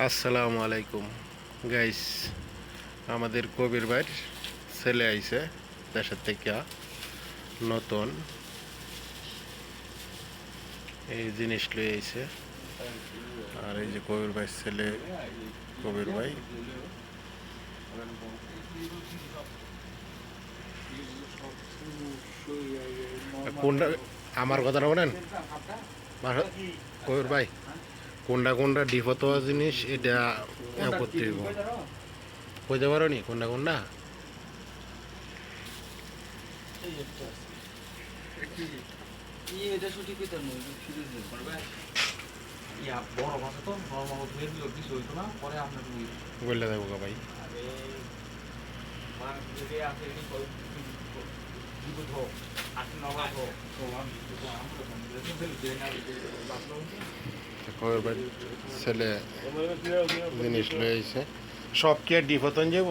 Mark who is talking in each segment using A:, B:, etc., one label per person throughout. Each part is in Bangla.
A: আসসালামু আলাইকুম। গাইস আমাদের কবির ভাইয়ের ছেলে আইছে, দেশের থেকে নতুন। এই জিনিস লই আইছে। আর এই যে কবির ভাইয়ের ছেলে, কবির ভাই। কোনটা আমার কথাটা বলেন? কবির ভাই। কোনটা কোনটা ডিফত জিনিস এটা করতে হইব। কইতে পারো নি কোনটা? কোনটা বললে ভাই। ছেলে জিনিস আইছে সব কি আর ডিফতন যাব।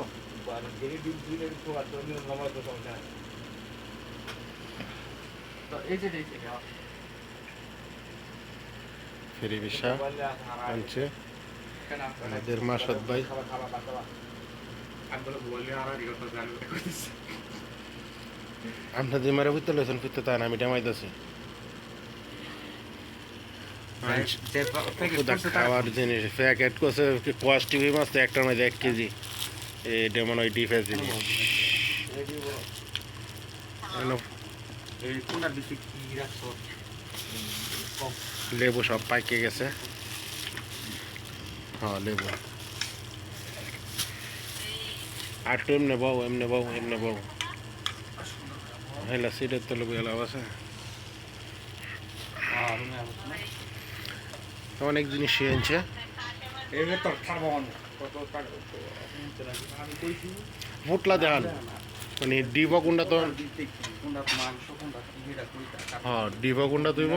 B: আর আর
A: ফেরি বিশা আনছে আমাদের মাসাদ ভাই।
B: আমি বলে জানি কইছে
A: আপনার যে মারে ফিরতে তা না আমি ডামাইতেছি খাওয়ার জিনিস প্যাকেট করছে কস্ট মাছ একটা নয় এক কেজি। এটা মনে হয় ডিফেন্স জিনিস লেবু সব পাইকে গেছে। হ্যাঁ লেবু। আর তো এমনি বউ এমনি বউ এমনি বউ। হেলা সিটের তো লেবু এলাও আছে অনেক জিনিস
B: কইছি
A: ফুটলা দেখান মানে ডিব কোনটা তো হ্যাঁ ডিব কোনটা তুইব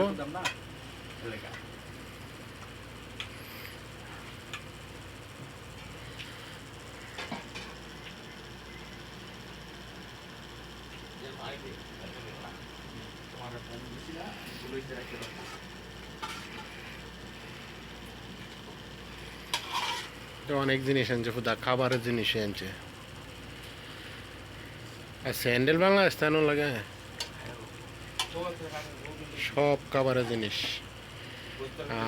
A: অনেক জিনিস আনছে, ফুদা, খাবারের জিনিস আনছে। আর স্যান্ডেল বাংলাদেশ তেন লাগে। সব খাবারের জিনিস।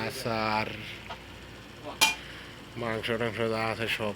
A: আচার, মাংস টাংস যা আছে সব।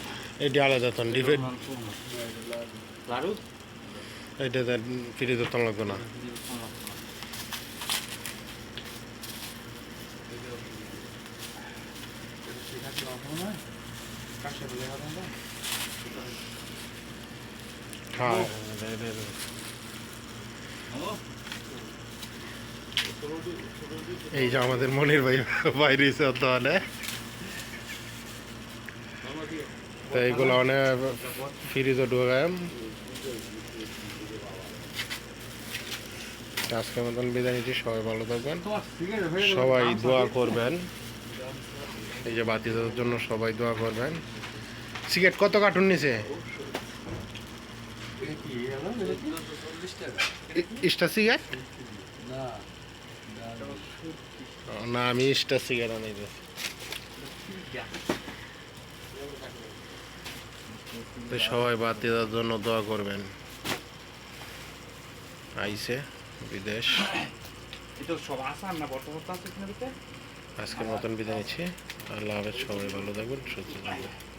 B: এটি
A: আলাদা ডিপে
B: লাড়ু?
A: এটা দেন ফ্রি দিতে লাগবে না। হ্যাঁ। এই যে আমাদের মনির ভাই বাইরে তাহলে তো এইগুলো অনেক ফ্রিজে ঢোকাম আজকের মতন বিদায় নিচ্ছি, সবাই ভালো থাকবেন। সবাই দোয়া করবেন। এই যে বাতিদের জন্য সবাই দোয়া করবেন। সিগারেট কত কার্টুন নিছে? ইস্টা সিগারেট? না, আমি ইস্টা সিগারেট আনি সবাই বাতিদার জন্য দোয়া করবেন। আইসে বিদেশ। আজকের মতন বিদায় নিচ্ছি। আল্লাহ হাফেজ সবাই ভালো থাকবেন সুস্থ থাকবেন।